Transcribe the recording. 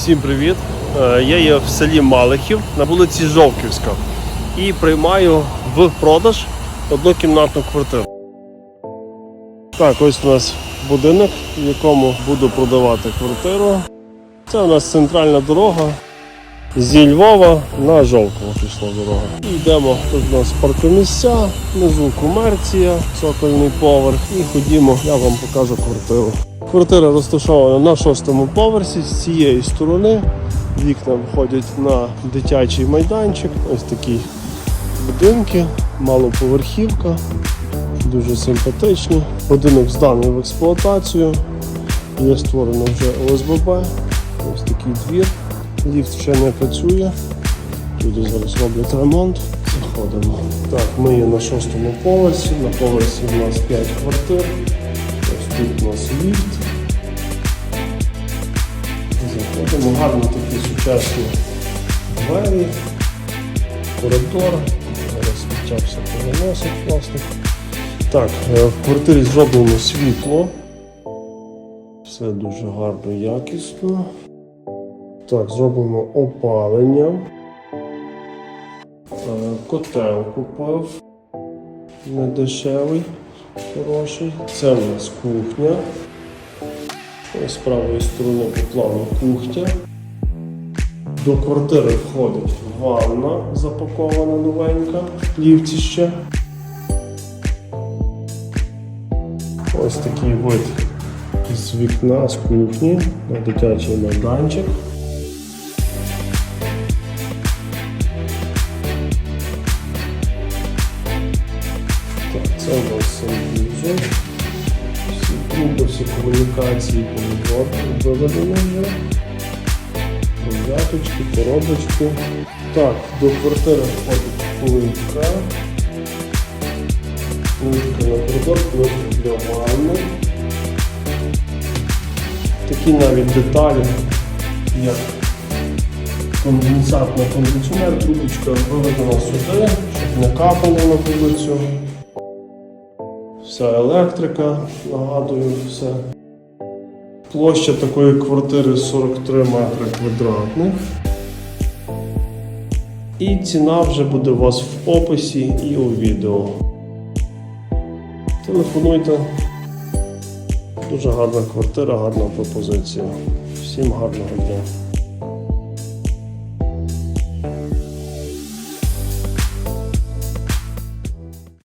Всім привіт! Е, Я є в селі Малихів на вулиці Жовківська і приймаю в продаж однокімнатну квартиру. Так, ось у нас будинок, в якому буду продавати квартиру. Це у нас центральна дорога. Зі Львова на Жовково пішла дорога. Йдемо. Тут у нас паркомісця, внизу комерція, цокольний поверх. І ходімо, я вам покажу квартиру. Квартира розташована на шостому поверсі з цієї сторони. Вікна виходять на дитячий майданчик. Ось такі будинки, малоповерхівка, дуже симпатичні. Будинок зданий в експлуатацію. Є створено вже ОСББ. Ось такий двір. Ліфт ще не працює. Люди зараз роблять ремонт. Заходимо. Так, ми є на шостому поверсі. На поверсі у нас 5 квартир. Ось тут у нас ліфт. Заходимо, гарні такі сучасні двері, коридор. Зараз почався переносить власник. Так, е, в квартирі зроблено світло. Все дуже гарно, якісно. Так, зробимо опалення. Е, Котел купив. Недешевий, хороший. Це у нас кухня. З правої сторони по плану кухня. До квартири входить ванна запакована новенька, плівці ще. Ось такий вид з вікна з кухні на дитячий майданчик. Так, це у нас санвузол. Всі труби, всі комунікації помідор виведені вже. Розяточки, коробочки. Так, до квартири входить плитка. Плитка на коридор, плитка для ванни. Такі навіть деталі, як конденсат на кондиціонер, трубочка виведена сюди, щоб не капало на вулицю. Вся електрика, нагадую, все. Площа такої квартири 43 метри квадратних. І ціна вже буде у вас в описі і у відео. Телефонуйте. Дуже гарна квартира, гарна пропозиція. Всім гарного дня.